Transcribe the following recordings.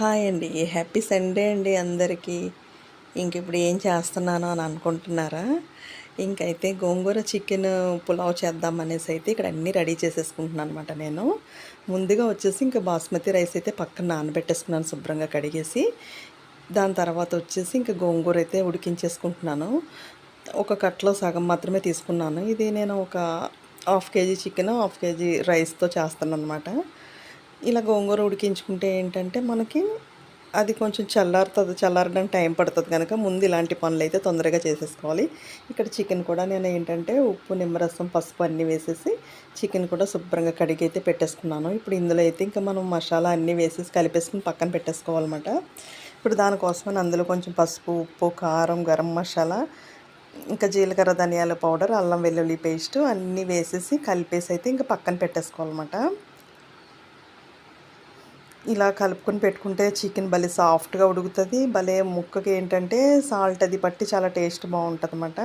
Hi అండి. Happy Sunday అండి అందరికీ. ఇంక ఇప్పుడు ఏం చేస్తున్నాను అని అనుకుంటున్నారా? ఇంకైతే గోంగూర చికెన్ పులావ్ చేద్దాం అనేసి అయితే ఇక్కడ అన్నీ రెడీ చేసేసుకుంటున్నాను అనమాట నేను. ముందుగా వచ్చేసి ఇంకా బాస్మతి రైస్ అయితే పక్కన నానబెట్టేసుకున్నాను శుభ్రంగా కడిగేసి. దాని తర్వాత వచ్చేసి ఇంకా గోంగూర అయితే ఉడికించేసుకుంటున్నాను. ఒక కట్లో సగం మాత్రమే తీసుకున్నాను. ఇది నేను ఒక half KG chicken half KG రైస్తో చేస్తాను అనమాట ఇలా గోంగూర ఉడికించుకుంటే ఏంటంటే మనకి అది కొంచెం చల్లారుతుంది చల్లారడానికి టైం పడుతుంది కనుక ముందు ఇలాంటి పనులు అయితే తొందరగా చేసేసుకోవాలి. ఇక్కడ చికెన్ కూడా నేను ఏంటంటే ఉప్పు నిమ్మరసం పసుపు అన్నీ వేసేసి చికెన్ కూడా శుభ్రంగా కడిగి అయితే పెట్టేసుకున్నాను. ఇప్పుడు ఇందులో అయితే ఇంకా మనం మసాలా అన్నీ వేసేసి కలిపేసుకుని పక్కన పెట్టేసుకోవాలన్నమాట. ఇప్పుడు దానికోసమని అందులో కొంచెం పసుపు ఉప్పు కారం గరం మసాలా ఇంకా జీలకర్ర ధనియాల పౌడర్ అల్లం వెల్లుల్లి పేస్ట్ అన్నీ వేసేసి కలిపేసి అయితే ఇంకా పక్కన పెట్టేసుకోవాలన్నమాట. ఇలా కలుపుకొని పెట్టుకుంటే చికెన్ భలే సాఫ్ట్గా ఉడుకుతుంది. భలే ముక్కకి ఏంటంటే సాల్ట్ అది పట్టి చాలా టేస్ట్ బాగుంటుంది అనమాట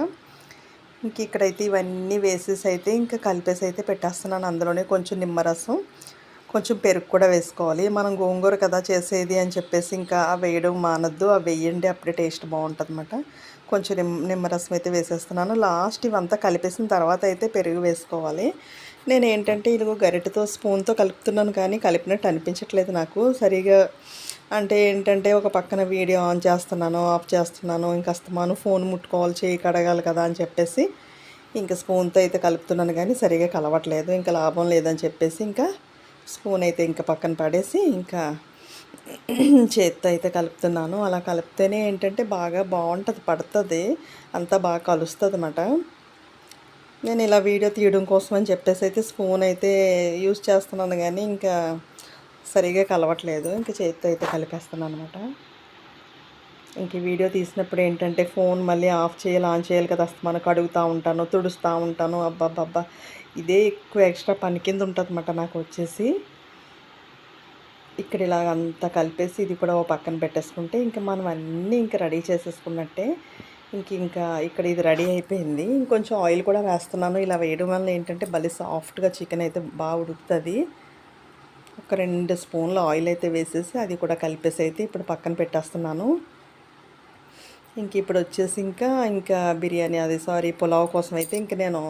ఇంక ఇక్కడైతే ఇవన్నీ వేసేసి అయితే ఇంకా కలిపేసి అయితే పెట్టేస్తున్నాను అందులోనే కొంచెం నిమ్మరసం కొంచెం పెరుగు కూడా వేసుకోవాలి. మనం గోంగూర కదా చేసేది అని చెప్పేసి ఇంకా వేయడం మానద్దు అవి వేయండి అప్పుడే టేస్ట్ బాగుంటుంది అనమాట కొంచెం నిమ్మ నిమ్మరసం అయితే వేసేస్తున్నాను. లాస్ట్ ఇవంతా కలిపేసిన తర్వాత అయితే పెరుగు వేసుకోవాలి. నేను ఏంటంటే ఇదిగో గరిటెతో స్పూన్తో కలుపుతున్నాను కానీ కలిపినట్టు అనిపించట్లేదు నాకు. సరిగా అంటే ఏంటంటే ఒక పక్కన వీడియో ఆన్ చేస్తున్నాను ఆఫ్ చేస్తున్నాను ఇంకా అస్తమాను ఫోన్ ముట్టుకోవాలి చేయి కడగాలి కదా అని చెప్పేసి ఇంకా స్పూన్తో అయితే కలుపుతున్నాను కానీ సరిగా కలవట్లేదు. ఇంకా లాభం లేదని చెప్పేసి ఇంకా స్పూన్ అయితే ఇంకా పక్కన పడేసి ఇంకా చేత్తో అయితే కలుపుతున్నాను. అలా కలిపితేనే ఏంటంటే బాగా బాగుంటుంది పడుతుంది అంతా బాగా కలుస్తుంది అన్నమాట నేను ఇలా వీడియో తీయడం కోసం అని చెప్పేసి అయితే స్పూన్ అయితే యూజ్ చేస్తున్నాను కానీ ఇంకా సరిగా కలవట్లేదు. ఇంకా చేతితో అయితే కలిపేస్తున్నాను అనమాట ఇంక వీడియో తీసినప్పుడు ఏంటంటే ఫోన్ మళ్ళీ ఆఫ్ చేయాలి ఆన్ చేయాలి కదా మనం కడుగుతూ ఉంటాను తుడుస్తూ ఉంటాను అబ్బాబ్బాబ్బా. ఇదే ఎక్కువ ఎక్స్ట్రా పని కింద ఉంటుంది అనమాట నాకు వచ్చేసి. ఇక్కడ ఇలా అంతా కలిపేసి ఇది కూడా ఓ పక్కన పెట్టేసుకుంటే ఇంకా మనం అన్నీ ఇంకా రెడీ చేసేసుకున్నట్టే ఇంక ఇంకా ఇక్కడ ఇది రెడీ అయిపోయింది. ఇంకొంచెం ఆయిల్ కూడా వేస్తున్నాను. ఇలా వేయడం వల్ల ఏంటంటే భలే సాఫ్ట్గా చికెన్ అయితే బాగా ఉడుకుతుంది. ఒక రెండు స్పూన్ల ఆయిల్ అయితే వేసేసి అది కూడా కలిపేసి అయితే ఇప్పుడు పక్కన పెట్టేస్తున్నాను. ఇంక ఇప్పుడు వచ్చేసి ఇంకా ఇంకా బిర్యానీ అది సారీ పులావ్ కోసం అయితే ఇంక నేను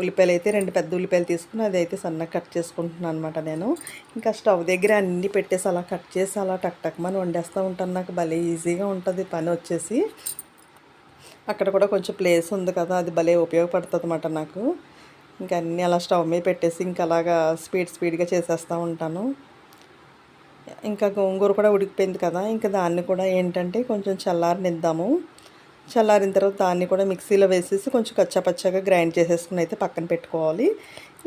ఉల్లిపాయలు అయితే రెండు పెద్ద ఉల్లిపాయలు తీసుకుని అది అయితే సన్నగా కట్ చేసుకుంటున్నాను అనమాట నేను. ఇంకా స్టవ్ దగ్గర అన్నీ పెట్టేసి అలా కట్ చేసి అలా టక్ టక్మని వండేస్తూ ఉంటాను. నాకు భలే ఈజీగా ఉంటుంది పని వచ్చేసి. అక్కడ కూడా కొంచెం ప్లేస్ ఉంది కదా అది భలే ఉపయోగపడుతుంది అన్నమాట నాకు. ఇంకా అన్నీ అలా స్టవ్ మీద పెట్టేసి ఇంకా అలాగా స్పీడ్ స్పీడ్గా చేసేస్తూ ఉంటాను. ఇంకా గోంగూర కూడా ఉడికిపోయింది కదా ఇంకా దాన్ని కూడా ఏంటంటే కొంచెం చల్లారనిద్దాము. చల్లారిన తర్వాత దాన్ని కూడా మిక్సీలో వేసేసి కొంచెం కచ్చాపచ్చాగా గ్రైండ్ చేసేసుకుని అయితే పక్కన పెట్టుకోవాలి.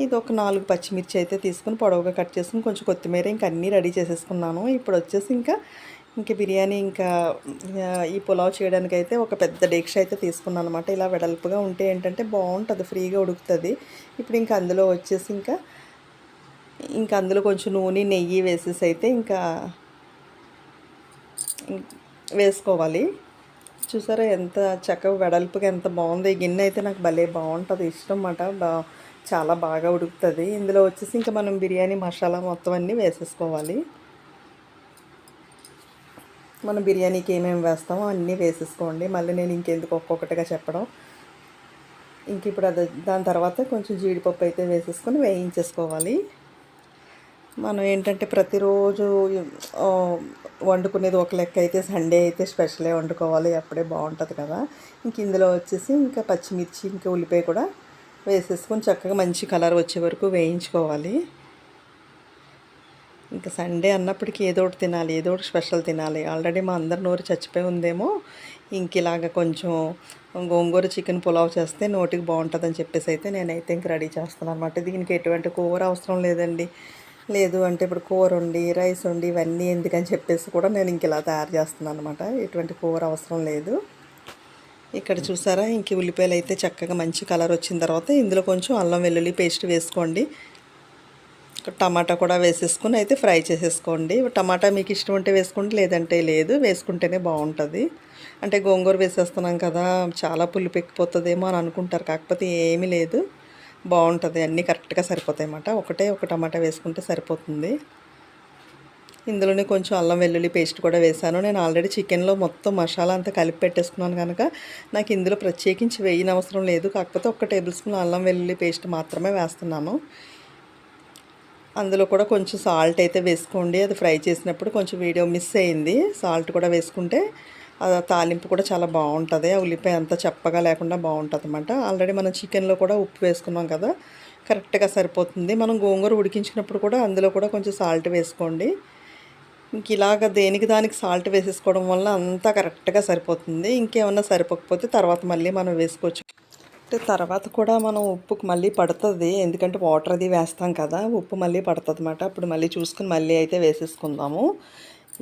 ఇది ఒక నాలుగు పచ్చిమిర్చి అయితే తీసుకుని పొడవుగా కట్ చేసుకుని కొంచెం కొత్తిమీర ఇంకా అన్నీ రెడీ చేసేసుకున్నాను. ఇప్పుడు వచ్చేసి ఇంకా ఇంక బిర్యానీ ఇంకా ఈ పులావ్ చేయడానికి అయితే ఒక పెద్ద డీక్ష అయితే తీసుకున్నాను అనమాట ఇలా వెడల్పుగా ఉంటే ఏంటంటే బాగుంటుంది ఫ్రీగా ఉడుకుతుంది. ఇప్పుడు ఇంకా అందులో వచ్చేసి ఇంకా ఇంకా అందులో కొంచెం నూనె నెయ్యి వేసేసి అయితే ఇంకా వేసుకోవాలి. చూసారా ఎంత చక్కగా వెడల్పుగా ఎంత బాగుంది. గిన్నె అయితే నాకు భలే బాగుంటుంది ఇష్టం అన్నమాట బా చాలా బాగా ఉడుకుతుంది. ఇందులో వచ్చేసి ఇంకా మనం బిర్యానీ మసాలా మొత్తం అన్నీ వేసేసుకోవాలి. మనం బిర్యానీకి ఏమేమి వేస్తామో అన్నీ వేసేసుకోండి. మళ్ళీ నేను ఇంకెందుకు ఒక్కొక్కటిగా చెప్పడం. ఇంక ఇప్పుడు అది దాని తర్వాత కొంచెం జీడిపప్పు అయితే వేసేసుకొని వేయించేసుకోవాలి. మనం ఏంటంటే ప్రతిరోజు వండుకునేది ఒక లెక్క అయితే సండే అయితే స్పెషలే వండుకోవాలి. అప్పుడే బాగుంటుంది కదా. ఇంక ఇందులో వచ్చేసి ఇంకా పచ్చిమిర్చి ఇంకా ఉల్లిపాయ కూడా వేసేసుకొని చక్కగా మంచి కలర్ వచ్చే వరకు వేయించుకోవాలి. ఇంకా సండే అన్నప్పటికీ ఏదో ఒకటి తినాలి ఏదో ఒకటి స్పెషల్ తినాలి. ఆల్రెడీ మా అందరి నోరు చచ్చిపోయి ఉందేమో. ఇంక ఇలాగ కొంచెం గోంగూర చికెన్ పులావ్ చేస్తే నోటికి బాగుంటుందని చెప్పేసి అయితే నేనైతే ఇంక రెడీ చేస్తాను అనమాట దీనికి ఎటువంటి కూర అవసరం లేదండి. లేదు అంటే ఇప్పుడు కూర ఉండి రైస్ ఉండి ఇవన్నీ ఎందుకని చెప్పేసి కూడా నేను ఇంక ఇలా తయారు చేస్తున్నాను అనమాట ఎటువంటి కూర అవసరం లేదు. ఇక్కడ చూసారా? ఇంక ఉల్లిపాయలు అయితే చక్కగా మంచి కలర్ వచ్చిన తర్వాత ఇందులో కొంచెం అల్లం వెల్లుల్లి పేస్ట్ వేసుకోండి. టమాటా కూడా వేసేసుకుని అయితే ఫ్రై చేసేసుకోండి. టమాటా మీకు ఇష్టం ఉంటే వేసుకోండి లేదంటే లేదు. వేసుకుంటేనే బాగుంటుంది. అంటే గోంగూర వేసేస్తున్నాం కదా చాలా పులుపు ఎక్కిపోతుందేమో అని అనుకుంటారు. కాకపోతే ఏమీ లేదు. బాగుంటుంది. అన్నీ కరెక్ట్గా సరిపోతాయి అన్నమాట. ఒకటే ఒక టమాటా వేసుకుంటే సరిపోతుంది. ఇందులోనే కొంచెం అల్లం వెల్లుల్లి పేస్ట్ కూడా వేసాను. నేను ఆల్రెడీ చికెన్లో మొత్తం మసాలా అంతా కలిపి పెట్టేసుకున్నాను కనుక నాకు ఇందులో ప్రత్యేకించి వేయని అవసరం లేదు. కాకపోతే ఒక టేబుల్ స్పూన్ అల్లం వెల్లుల్లి పేస్ట్ మాత్రమే వేస్తున్నాను. అందులో కూడా కొంచెం సాల్ట్ అయితే వేసుకోండి. అది ఫ్రై చేసినప్పుడు కొంచెం వీడియో మిస్ అయింది. సాల్ట్ కూడా వేసుకుంటే అది తాలింపు కూడా చాలా బాగుంటుంది. ఆ ఉల్లిపాయ అంతా చప్పగా లేకుండా బాగుంటుంది అనమాట ఆల్రెడీ మనం చికెన్లో కూడా ఉప్పు వేసుకున్నాం కదా కరెక్ట్గా సరిపోతుంది. మనం గోంగూర ఉడికించినప్పుడు కూడా అందులో కూడా కొంచెం సాల్ట్ వేసుకోండి. ఇంక ఇలాగ దేనికి దానికి సాల్ట్ వేసేసుకోవడం వల్ల అంతా కరెక్ట్గా సరిపోతుంది. ఇంకేమన్నా సరిపోకపోతే తర్వాత మళ్ళీ మనం వేసుకోవచ్చు. అంటే తర్వాత కూడా మనం ఉప్పుకు మళ్ళీ పడుతుంది. ఎందుకంటే వాటర్ అది వేస్తాం కదా ఉప్పు మళ్ళీ పడుతుంది అనమాట అప్పుడు మళ్ళీ చూసుకుని మళ్ళీ అయితే వేసేసుకుందాము.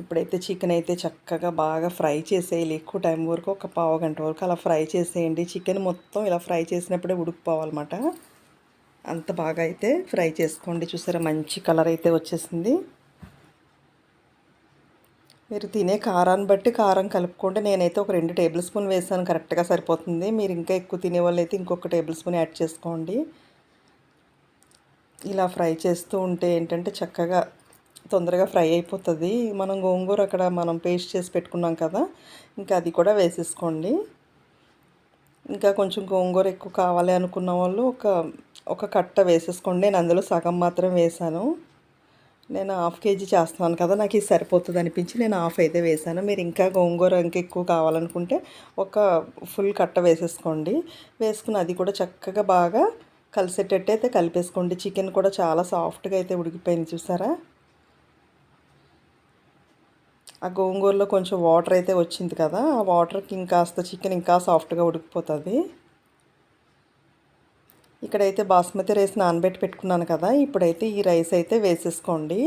ఇప్పుడైతే చికెన్ అయితే చక్కగా బాగా ఫ్రై చేసేయాలి. ఎక్కువ టైం వరకు ఒక పావు గంట వరకు అలా ఫ్రై చేసేయండి. చికెన్ మొత్తం ఇలా ఫ్రై చేసినప్పుడే ఉడికిపోవాలన్నమాట. అంత బాగా అయితే ఫ్రై చేసుకోండి. చూసారా మంచి కలర్ అయితే వచ్చేసింది. మీరు తినే కారాన్ని బట్టి కారం కలుపుకుంటే నేనైతే ఒక రెండు టేబుల్ స్పూన్ వేసాను. కరెక్ట్గా సరిపోతుంది. మీరు ఇంకా ఎక్కువ తినే వాళ్ళు అయితే ఇంకొక టేబుల్ స్పూన్ యాడ్ చేసుకోండి. ఇలా ఫ్రై చేస్తూ ఉంటే ఏంటంటే చక్కగా తొందరగా ఫ్రై అయిపోతుంది. మనం గోంగూర అక్కడ మనం పేస్ట్ చేసి పెట్టుకున్నాం కదా ఇంకా అది కూడా వేసేసుకోండి. ఇంకా కొంచెం గోంగూర ఎక్కువ కావాలి అనుకున్న వాళ్ళు ఒక ఒక కట్ట వేసేసుకోండి. నేను అందులో సగం మాత్రం వేసాను. నేను హాఫ్ కేజీ చేస్తున్నాను కదా నాకు ఇది సరిపోతుంది అనిపించి నేను హాఫ్ అయితే వేసాను మీరు ఇంకా గోంగూర ఇంకా ఎక్కువ కావాలనుకుంటే ఒక ఫుల్ కట్ట వేసేసుకోండి. వేసుకుని అది కూడా చక్కగా బాగా కలిసేటట్టు అయితే కలిపేసుకోండి. చికెన్ కూడా చాలా సాఫ్ట్గా అయితే ఉడికిపోయింది చూసారా? ఆ గోంగూరలో కొంచెం వాటర్ అయితే వచ్చింది కదా ఆ వాటర్కి ఇంకాస్త చికెన్ ఇంకా సాఫ్ట్గా ఉడికిపోతుంది. ఇక్కడైతే బాస్మతి రైస్ నానబెట్టి పెట్టుకున్నాను కదా ఇప్పుడైతే ఈ రైస్ అయితే వేసేసుకోండి.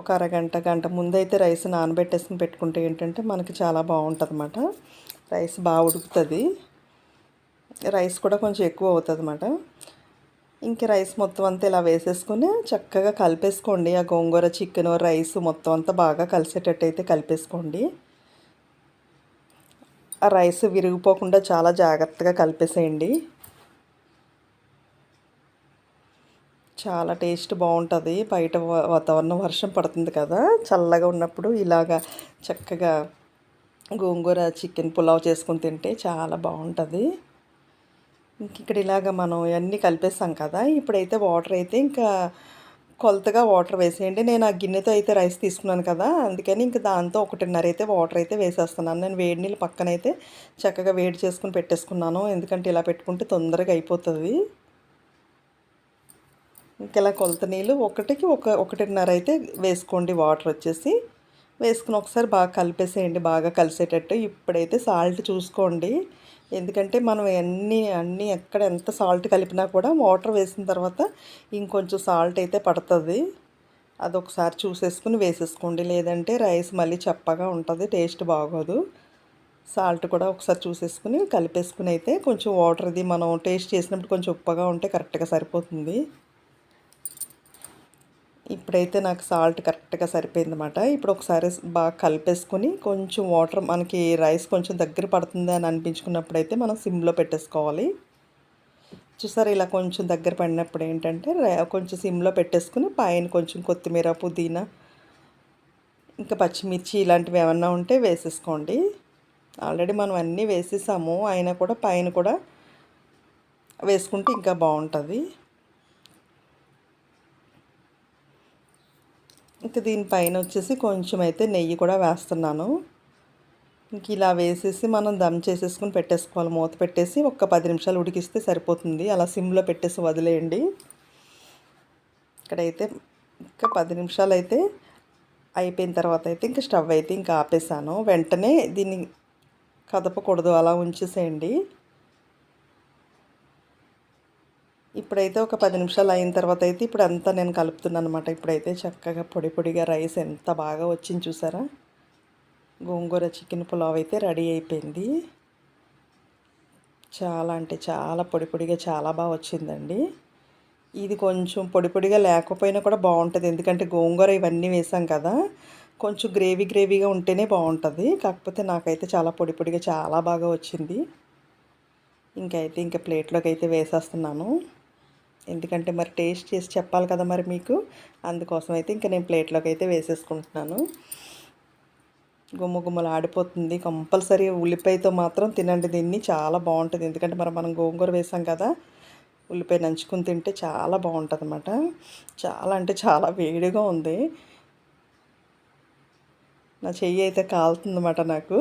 ఒక అరగంట గంట ముందైతే రైస్ నానబెట్టేసుకుని పెట్టుకుంటే ఏంటంటే మనకి చాలా బాగుంటుంది అన్నమాట రైస్ బాగా ఉడుకుతుంది. రైస్ కూడా కొంచెం ఎక్కువ అవుతుంది అన్నమాట ఇంక రైస్ మొత్తం అంతా ఇలా వేసేసుకొని చక్కగా కలిపేసుకోండి. ఆ గోంగూర చికెన్ రైస్ మొత్తం అంతా బాగా కలిసేటట్టు అయితే కలిపేసుకోండి. రైస్ విరిగిపోకుండా చాలా జాగ్రత్తగా కలిపేసేయండి. చాలా టేస్ట్ బాగుంటుంది. బయట వాతావరణం వర్షం పడుతుంది కదా చల్లగా ఉన్నప్పుడు ఇలాగా చక్కగా గోంగూర చికెన్ పులావ్ చేసుకుని తింటే చాలా బాగుంటుంది. ఇంక ఇక్కడ ఇలాగ మనం ఇవన్నీ కలిపేస్తాం కదా ఇప్పుడైతే వాటర్ అయితే ఇంకా కొలతగా వాటర్ వేసేయండి. నేను ఆ గిన్నెతో అయితే రైస్ తీసుకున్నాను కదా అందుకని ఇంకా దాంతో ఒకటిన్నర అయితే వాటర్ అయితే వేసేస్తున్నాను. నేను వేడి నీళ్ళు పక్కన అయితే చక్కగా వేడి చేసుకుని పెట్టేసుకున్నాను. ఎందుకంటే ఇలా పెట్టుకుంటే తొందరగా అయిపోతుంది. ఇంక ఇలా కొలత నీళ్ళు ఒకటికి ఒక ఒకటిన్నర అయితే వేసుకోండి వాటర్ వచ్చేసి. వేసుకుని ఒకసారి బాగా కలిపేసేయండి. బాగా కలిసేటట్టు. ఇప్పుడైతే సాల్ట్ చూసుకోండి. ఎందుకంటే మనం అన్ని అన్నీ ఎక్కడ ఎంత సాల్ట్ కలిపినా కూడా వాటర్ వేసిన తర్వాత ఇంకొంచెం సాల్ట్ అయితే పడుతుంది. అదొకసారి చూసేసుకుని వేసేసుకోండి. లేదంటే రైస్ మళ్ళీ చప్పగా ఉంటుంది టేస్ట్ బాగోదు. సాల్ట్ కూడా ఒకసారి చూసేసుకుని కలిపేసుకుని అయితే కొంచెం వాటర్ది మనం టేస్ట్ చేసినప్పుడు కొంచెం ఉప్పగా ఉంటే కరెక్ట్గా సరిపోతుంది. ఇప్పుడైతే నాకు సాల్ట్ కరెక్ట్గా సరిపోయింది అనమాట ఇప్పుడు ఒకసారి బాగా కలిపేసుకొని కొంచెం వాటర్ మనకి రైస్ కొంచెం దగ్గర పడుతుంది అని అనిపించుకున్నప్పుడు అయితే మనం సిమ్లో పెట్టేసుకోవాలి. చూసారు ఇలా కొంచెం దగ్గర పడినప్పుడు ఏంటంటే కొంచెం సిమ్లో పెట్టేసుకుని పైన కొంచెం కొత్తిమీర పుదీనా ఇంకా పచ్చిమిర్చి ఇలాంటివి ఏమన్నా ఉంటే వేసేసుకోండి. ఆల్రెడీ మనం అన్నీ వేసేసాము అయినా కూడా పైన కూడా వేసుకుంటే ఇంకా బాగుంటుంది. ఇంకా దీనిపైన వచ్చేసి కొంచెం అయితే నెయ్యి కూడా వేస్తున్నాను. ఇంక ఇలా వేసేసి మనం దమ్ చేసేసుకుని పెట్టేసుకోవాలి. మూత పెట్టేసి ఒక పది నిమిషాలు ఉడికిస్తే సరిపోతుంది. అలా సిమ్లో పెట్టేసి వదిలేయండి. ఇక్కడైతే ఇంకా పది నిమిషాలు అయితే అయిపోయిన తర్వాత అయితే ఇంకా స్టవ్ అయితే ఇంకా ఆపేసాను. వెంటనే దీన్ని కదపకూడదు. అలా ఉంచేసేయండి. ఇప్పుడైతే ఒక పది నిమిషాలు అయిన తర్వాత అయితే ఇప్పుడు అంతా నేను కలుపుతున్నాను అనమాట ఇప్పుడైతే చక్కగా పొడి పొడిగా రైస్ ఎంత బాగా వచ్చింది చూసారా? గోంగూర చికెన్ పులావ్ అయితే రెడీ అయిపోయింది. చాలా అంటే చాలా పొడి పొడిగా చాలా బాగా వచ్చిందండి. ఇది కొంచెం పొడి పొడిగా లేకపోయినా కూడా బాగుంటుంది. ఎందుకంటే గోంగూర ఇవన్నీ వేసాం కదా కొంచెం గ్రేవీ గ్రేవీగా ఉంటేనే బాగుంటుంది. కాకపోతే నాకైతే చాలా పొడి పొడిగా చాలా బాగా వచ్చింది. ఇంకైతే ఇంకా ప్లేట్లోకి అయితే వేసేస్తున్నాను. ఎందుకంటే మరి టేస్ట్ చేసి చెప్పాలి కదా మరి మీకు. అందుకోసం అయితే ఇంకా నేను ప్లేట్లోకి అయితే వేసేసుకుంటున్నాను. గుమ్మ గుమ్మలు ఆడిపోతుంది. కంపల్సరీ ఉల్లిపాయతో మాత్రం తినండి దీన్ని. చాలా బాగుంటుంది. ఎందుకంటే మరి మనం గోంగూర వేసాం కదా ఉల్లిపాయ నంచుకుని తింటే చాలా బాగుంటుంది అన్నమాట చాలా అంటే చాలా వేడిగా ఉంది. నా చెయ్యి అయితే కాలుతుందన్నమాట నాకు.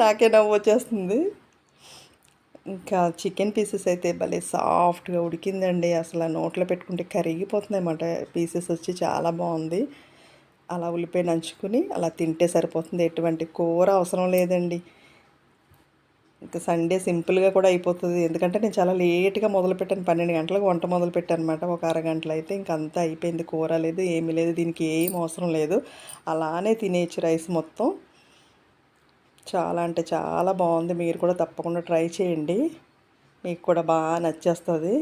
నాకే నవ్వు వచ్చేస్తుంది. ఇంకా చికెన్ పీసెస్ అయితే భలే సాఫ్ట్గా ఉడికిందండి. అసలు నోట్లో పెట్టుకుంటే కరిగిపోతుంది అన్నమాట పీసెస్ వచ్చి చాలా బాగుంది. అలా ఉల్లిపాయ నంచుకుని అలా తింటే సరిపోతుంది. ఎటువంటి కూర అవసరం లేదండి. ఇంకా సండే సింపుల్గా కూడా అయిపోతుంది. ఎందుకంటే నేను చాలా లేట్గా మొదలుపెట్టాను. పన్నెండు గంటలకు వంట మొదలుపెట్టాను అనమాట ఒక అరగంటలో అయితే ఇంక అంతా అయిపోయింది. కూర లేదు ఏమీ లేదు దీనికి ఏం అవసరం లేదు. అలానే తినేయచ్చు రైస్ మొత్తం. చాలా అంటే చాలా బాగుంది. మీరు కూడా తప్పకుండా ట్రై చేయండి. మీకు కూడా బాగా నచ్చేస్తుంది.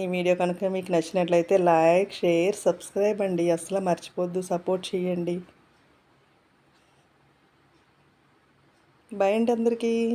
ఈ వీడియో కనుక మీకు నచ్చినట్లయితే లైక్ షేర్ సబ్స్క్రైబ్ అండి. అసలు మర్చిపోద్దు. సపోర్ట్ చేయండి. బై అండి అందరికీ.